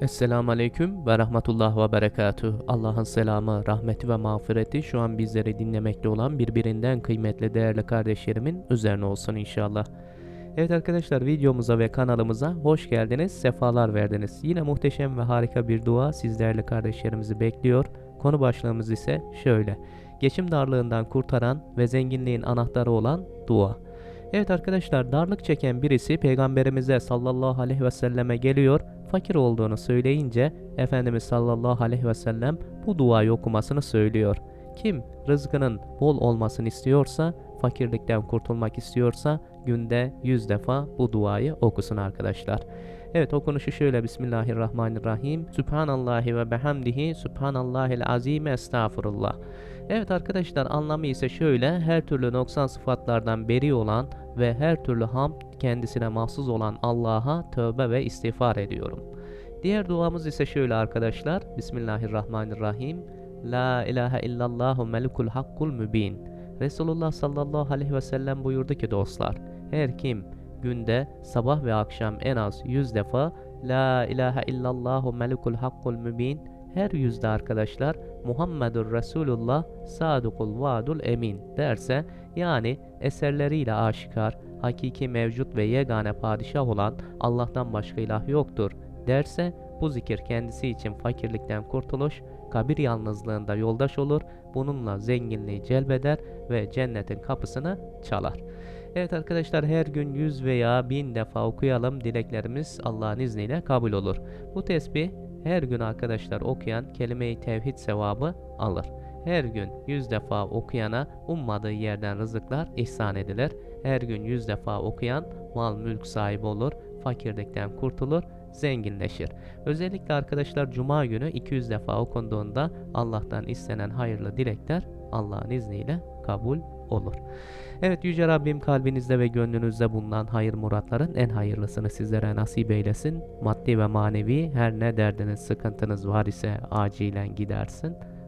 Esselamu Aleyküm ve Rahmetullah ve Berekatuh. Allah'ın selamı, rahmeti ve mağfireti şu an bizleri dinlemekte olan birbirinden kıymetli değerli kardeşlerimin üzerine olsun inşallah. Evet arkadaşlar videomuza ve kanalımıza hoş geldiniz, sefalar verdiniz. Yine muhteşem ve harika bir dua siz değerli kardeşlerimizi bekliyor. Konu başlığımız ise şöyle. Geçim darlığından kurtaran ve zenginliğin anahtarı olan dua. Evet arkadaşlar darlık çeken birisi peygamberimize sallallahu aleyhi ve selleme geliyor. Fakir olduğunu söyleyince Efendimiz sallallahu aleyhi ve sellem bu duayı okumasını söylüyor. Kim rızkının bol olmasını istiyorsa, fakirlikten kurtulmak istiyorsa günde 100 defa bu duayı okusun arkadaşlar. Evet okunuşu şöyle Bismillahirrahmanirrahim. Sübhanallahi ve bihamdihi Sübhanallahil azim estağfurullah. Evet arkadaşlar anlamı ise şöyle her türlü noksan sıfatlardan beri olan ve her türlü hamd kendisine mahsus olan Allah'a tövbe ve istiğfar ediyorum. Diğer duamız ise şöyle arkadaşlar. Bismillahirrahmanirrahim. La ilahe illallahu melikul hakkul mübin. Resulullah sallallahu aleyhi ve sellem buyurdu ki dostlar. Her kim günde sabah ve akşam en az 100 defa La ilahe illallahu melikul hakkul mübin her yüzde arkadaşlar Muhammedur Resulullah sadukul vaadul emin derse yani eserleriyle aşikar, hakiki mevcut ve yegane padişah olan Allah'tan başka ilah yoktur derse bu zikir kendisi için fakirlikten kurtuluş, kabir yalnızlığında yoldaş olur, bununla zenginliği celbeder ve cennetin kapısını çalar. Evet arkadaşlar her gün 100 veya 1000 defa okuyalım dileklerimiz Allah'ın izniyle kabul olur. Bu tesbih her gün arkadaşlar okuyan kelime-i tevhid sevabı alır. Her gün 100 defa okuyana ummadığı yerden rızıklar ihsan edilir. Her gün 100 defa okuyan mal mülk sahibi olur, fakirlikten kurtulur, zenginleşir. Özellikle arkadaşlar cuma günü 200 defa okunduğunda Allah'tan istenen hayırlı dilekler Allah'ın izniyle kabul olur. Evet Yüce Rabbim kalbinizde ve gönlünüzde bulunan hayır muratların en hayırlısını sizlere nasip eylesin. Maddi ve manevi her ne derdiniz sıkıntınız var ise acilen gidersin.